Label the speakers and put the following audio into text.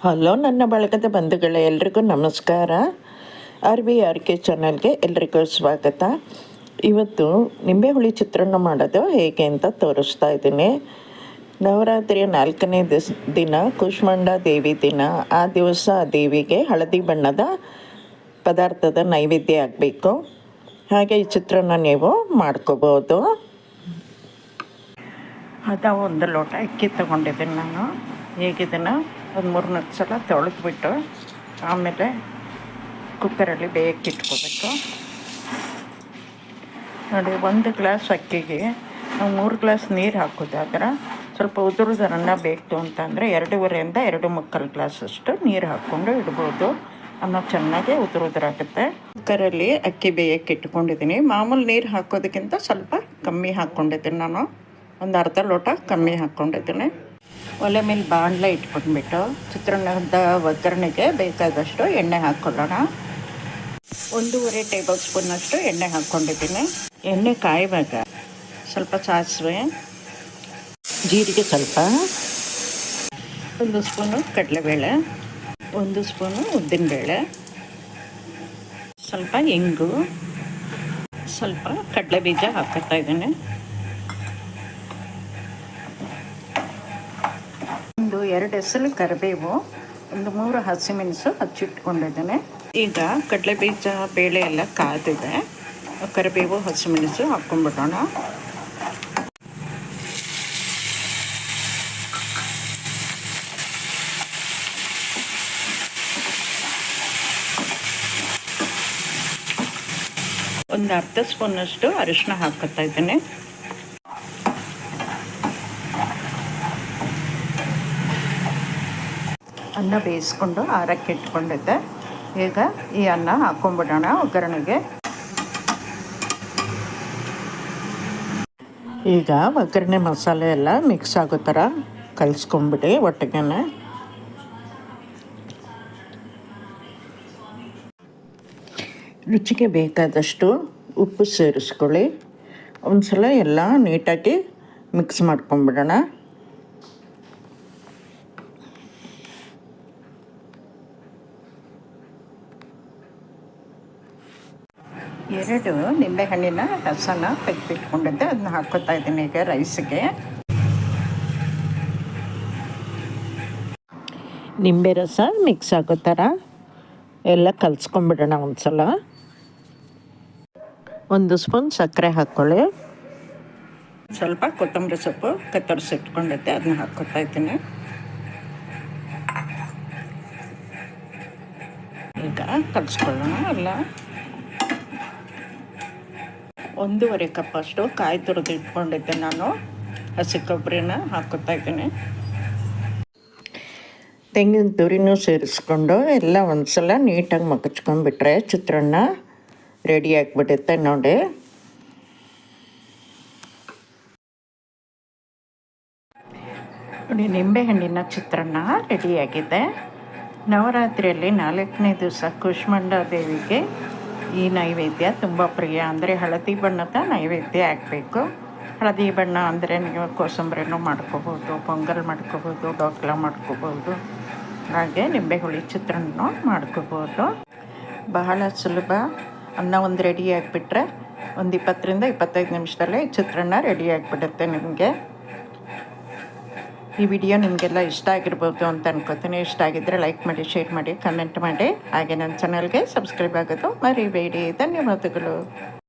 Speaker 1: Hello ನನ್ನ ಬಳಗದ ಬಂಧುಗಳೇ, ಎಲ್ರಿಗೂ ನಮಸ್ಕಾರ. ಆರ್ ಬಿ ಆರ್ ಕೆ ಚಾನಲ್ಗೆ ಎಲ್ರಿಗೂ ಸ್ವಾಗತ. ಇವತ್ತು ನಿಂಬೆ ಹುಳಿ ಚಿತ್ರಾನ್ನ ಮಾಡೋದು ಹೇಗೆ ಅಂತ ತೋರಿಸ್ತಾ ಇದ್ದೀನಿ. ನವರಾತ್ರಿಯ ನಾಲ್ಕನೇ ದಿಸ್, ದಿನ, ಕುಷ್ಮಂಡಾ ದೇವಿ ದಿನ. ಆ ದಿವಸ ಆ ದೇವಿಗೆ ಹಳದಿ ಬಣ್ಣದ ಪದಾರ್ಥದ ನೈವೇದ್ಯ ಆಗಬೇಕು. ಹಾಗೆ ಈ ಚಿತ್ರಾನ್ನ ನೀವು ಮಾಡ್ಕೋಬೋದು. ಅದ ಒಂದು ಲೋಟ ಅಕ್ಕಿ ತೊಗೊಂಡಿದ್ದೀನಿ ನಾನು. ಹೇಗಿದ್ದನ್ನು ಒಂದು ಮೂರು ನಾಲ್ಕು ಸಲ ತೊಳೆದ್ಬಿಟ್ಟು ಆಮೇಲೆ ಕುಕ್ಕರಲ್ಲಿ ಬೇಯಕ್ಕೆ ಇಟ್ಕೋಬೇಕು. ನೋಡಿ, ಒಂದು ಗ್ಲಾಸ್ ಅಕ್ಕಿಗೆ ನಾವು ಮೂರು ಗ್ಲಾಸ್ ನೀರು ಹಾಕೋದಾದ್ರೆ ಸ್ವಲ್ಪ ಉದುರುದರನ್ನ ಬೇಕು ಅಂತಂದರೆ ಎರಡೂವರೆಯಿಂದ ಎರಡು ಮುಕ್ಕಾಲು ಗ್ಲಾಸಷ್ಟು ನೀರು ಹಾಕ್ಕೊಂಡು ಇಡ್ಬೋದು. ಅನ್ನೋ ಚೆನ್ನಾಗಿ ಉದುರುದ್ರಾಗುತ್ತೆ. ಕುಕ್ಕರಲ್ಲಿ ಅಕ್ಕಿ ಬೇಯಕ್ಕೆ ಇಟ್ಕೊಂಡಿದ್ದೀನಿ ಮಾಮೂಲಿ ನೀರು ಹಾಕೋದಕ್ಕಿಂತ ಸ್ವಲ್ಪ ಕಮ್ಮಿ ಹಾಕ್ಕೊಂಡಿದ್ದೀನಿ ನಾನು. ಒಂದು ಅರ್ಧ ಲೋಟ ಕಮ್ಮಿ ಹಾಕ್ಕೊಂಡಿದ್ದೀನಿ ಒಲೆ ಮೇಲೆ ಬಾಣಲೆ ಇಟ್ಕೊಂಡ್ಬಿಟ್ಟು ಚಿತ್ರಾನ್ನದ ಒಗ್ಗರಣೆಗೆ ಬೇಕಾದಷ್ಟು ಎಣ್ಣೆ ಹಾಕ್ಕೊಳ್ಳೋಣ ಒಂದೂವರೆ ಟೇಬಲ್ ಸ್ಪೂನಷ್ಟು ಎಣ್ಣೆ ಹಾಕ್ಕೊಂಡಿದ್ದೀನಿ. ಎಣ್ಣೆ ಕಾಯುವಾಗ ಸ್ವಲ್ಪ ಸಾಸಿವೆ ಜೀರಿಗೆ ಸ್ವಲ್ಪ. ಒಂದು ಸ್ಪೂನು ಕಡಲೆಬೇಳೆ, ಒಂದು ಸ್ಪೂನು ಉದ್ದಿನಬೇಳೆ, ಸ್ವಲ್ಪ ಇಂಗು, ಸ್ವಲ್ಪ ಕಡಲೆ ಬೀಜ ಹಾಕ್ತಾ ಇದ್ದೀನಿ ಒಂದು ಎರಡು ಹೆಸರು ಕರಿಬೇವು, ಒಂದು ಮೂರು ಹಸಿಮೆಣಸು ಹಚ್ಚಿಟ್ಕೊಂಡಿದ್ದೇನೆ. ಈಗ ಕಡಲೆ ಬೀಜ ಬೇಳೆ ಎಲ್ಲ ಕಾದಿದೆ ಕರಿಬೇವು ಹಸಿಮೆಣಸು ಹಾಕ್ಕೊಂಡ್ಬಿಡೋಣ. ಒಂದು ಅರ್ಧ ಸ್ಪೂನಷ್ಟು ಅರಿಶಿನ ಹಾಕೋತಾ ಇದ್ದೇನೆ. ಅನ್ನ ಬೇಯಿಸ್ಕೊಂಡು ಆರಕ್ಕೆ ಇಟ್ಕೊಂಡಿದ್ದೆ. ಈಗ ಈ ಅನ್ನ ಹಾಕೊಂಡ್ಬಿಡೋಣ ಒಗ್ಗರಣೆಗೆ. ಈಗ ಒಗ್ಗರಣೆ ಮಸಾಲೆ ಎಲ್ಲ ಮಿಕ್ಸ್ ಆಗೋ ಥರ ಕಲಿಸ್ಕೊಂಬಿಡಿ ಒಟ್ಟಿಗೆ ರುಚಿಗೆ ಬೇಕಾದಷ್ಟು ಉಪ್ಪು ಸೇರಿಸ್ಕೊಳ್ಳಿ. ಒಂದು ಸಲ ಎಲ್ಲ ನೀಟಾಗಿ ಮಿಕ್ಸ್ ಮಾಡ್ಕೊಂಬಿಡೋಣ. ಎರಡು ನಿಂಬೆಹಣ್ಣಿನ ರಸನ ತೆಗೆದಿಟ್ಕೊಂಡಿದ್ದೆ. ಅದನ್ನ ಹಾಕೋತಾ ಇದ್ದೀನಿ ಈಗ ರೈಸ್ಗೆ. ನಿಂಬೆ ರಸ ಮಿಕ್ಸ್ ಆಗೋ ಥರ ಎಲ್ಲ ಕಲಿಸ್ಕೊಂಬಿಡೋಣ ಒಂದು ಸಲ ಒಂದು ಸ್ಪೂನ್ ಸಕ್ಕರೆ ಹಾಕ್ಕೊಳ್ಳಿ ಸ್ವಲ್ಪ ಕೊತ್ತಂಬರಿ ಸೊಪ್ಪು ಕತ್ತರಿಸಿಟ್ಕೊಂಡಿದ್ದೆ ಅದನ್ನ ಹಾಕ್ಕೊತಾ ಇದ್ದೀನಿ. ಈಗ ಕಲಿಸ್ಕೊಳ್ಳೋಣ ಎಲ್ಲ. ಒಂದೂವರೆ ಕಪ್ಪಷ್ಟು ಕಾಯಿ ತುರಿದು ಇಟ್ಕೊಂಡಿದ್ದೆ ನಾನು. ಹಸಿ ಕೊಬ್ಬರಿನ ಹಾಕೋತಾ ಇದ್ದೀನಿ. ತೆಂಗಿನ ತುರಿನೂ ಸೇರಿಸ್ಕೊಂಡು ಎಲ್ಲ ಒಂದು ಸಲ ನೀಟಾಗಿ ಮಗಚ್ಕೊಂಡ್ಬಿಟ್ರೆ ಚಿತ್ರಾನ್ನ ರೆಡಿ ಆಗಿಬಿಡುತ್ತೆ ನೋಡಿ. ನೋಡಿ ನಿಂಬೆಹಣ್ಣಿನ ಚಿತ್ರಾನ್ನ ರೆಡಿಯಾಗಿದೆ. ನವರಾತ್ರಿಯಲ್ಲಿ ನಾಲ್ಕನೇ ದಿವಸ ಕುಷ್ಮಂಡ ದೇವಿಗೆ ಈ ನೈವೇದ್ಯ ತುಂಬ ಪ್ರಿಯ. ಅಂದರೆ ಹಳದಿ ಬಣ್ಣದ ನೈವೇದ್ಯ ಆಗಬೇಕು. ಹಳದಿ ಬಣ್ಣ ಅಂದರೆ ನೀವು ಕೋಸಂಬರಿನೂ ಮಾಡ್ಕೋಬೋದು, ಪೊಂಗಲ್ ಮಾಡ್ಕೋಬೋದು, ಡೋಕ್ಲ ಮಾಡ್ಕೋಬೋದು. ಹಾಗೆ ನಿಂಬೆ ಹುಳಿ ಚಿತ್ರಾನ್ನ ಮಾಡ್ಕೋಬೋದು. ಬಹಳ ಸುಲಭ. ಅನ್ನ ಒಂದು ರೆಡಿ ಆಗಿಬಿಟ್ರೆ ಒಂದು ಇಪ್ಪತ್ತರಿಂದ ಇಪ್ಪತ್ತೈದು ನಿಮಿಷದಲ್ಲೇ ಚಿತ್ರಾನ್ನ ರೆಡಿ ಆಗಿಬಿಡುತ್ತೆ ನಿಮಗೆ. ಈ ವಿಡಿಯೋ ನಿಮಗೆಲ್ಲ ಇಷ್ಟ ಆಗಿರ್ಬೋದು ಅಂತ ಅನ್ಕೋತೀನಿ. ಇಷ್ಟ ಆಗಿದ್ದರೆ ಲೈಕ್ ಮಾಡಿ ಶೇರ್ ಮಾಡಿ ಕಮೆಂಟ್ ಮಾಡಿ. ಹಾಗೆ ನನ್ನ ಚಾನಲ್ಗೆ ಸಬ್ಸ್ಕ್ರೈಬ್ ಆಗೋದು ಮರಿಬೇಡಿ. ಧನ್ಯವಾದಗಳು.